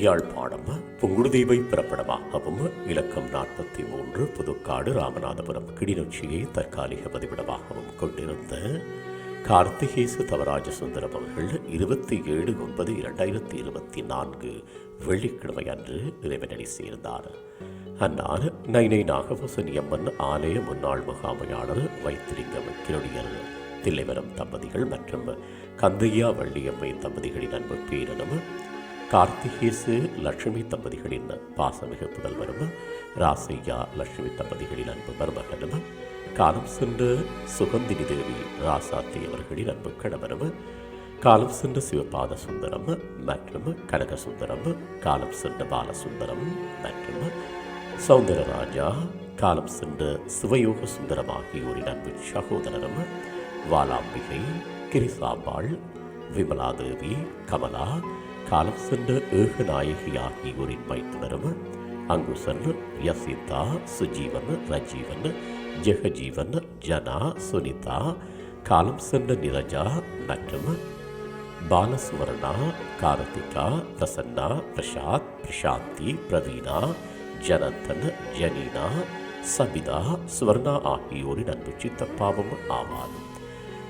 யாழ்ப்பாணம் புங்குடுதீவை பிறப்பிடமாகவும் இலக்கம் நாற்பத்தி மூன்று புதுக்காடு ராமநாதபுரம் கிளிநொச்சியை தற்காலிக பதிவிடமாகவும் கொண்டிருந்த கார்த்திகேசு தவராஜ சுந்தரம் அவர்கள் இருபத்தி ஏழு ஒன்பது இரண்டாயிரத்தி இருபத்தி நான்கு வெள்ளிக்கிழமை அன்று இறைவனடி சேர்ந்தார். அன்னார் நைனை நாகவசனி எம்மன் ஆலய முன்னாள் முகாமையாளர் வைத்திரிங்க கிருடியர் தில்லைவரம் தம்பதிகள் மற்றும் கந்தையா வள்ளியம்மை தம்பதிகளின் அன்பு பேரனும் கார்த்திகேசு லட்சுமி தம்பதிகளின் பாசமிகு புதல்வரும் ராசையா லட்சுமி தம்பதிகளின் அன்பு மருமகனும் காலம் சென்ற சுகந்தினி தேவி ராசாத்தி அவர்களின் அன்பு கணவரும் காலம் சென்ற சிவபாத சுந்தரம் மற்றும் கனக சுந்தரம் காலம் சென்ற பாலசுந்தரம் மற்றும் சௌந்தரராஜா காலம் சென்ற சிவயோக சுந்தரம் ஆகியோரின் அன்பு சகோதரரும் வாலாம்பிகை கிரிசாம்பாள் விமலாதேவி கமலா காலம் சென்ற ஏகநாயகி ஆகியோரின் மைத்துனரும் அங்குசன் யசிதா சுஜீவன் ரஜீவன் ஜெகஜீவன் ஜனா சுனிதா. காலம் சென்ற நிரஜா மற்றும் பாலசுவர்ணா கார்த்திகா பிரசன்னா பிரசாத் பிரசாந்தி பிரவீனா ஜனந்தன் ஜனீனா சபிதா சுவர்ணா ஆகியோரின் அன்பு சித்தப்பாவும் ஆவார்.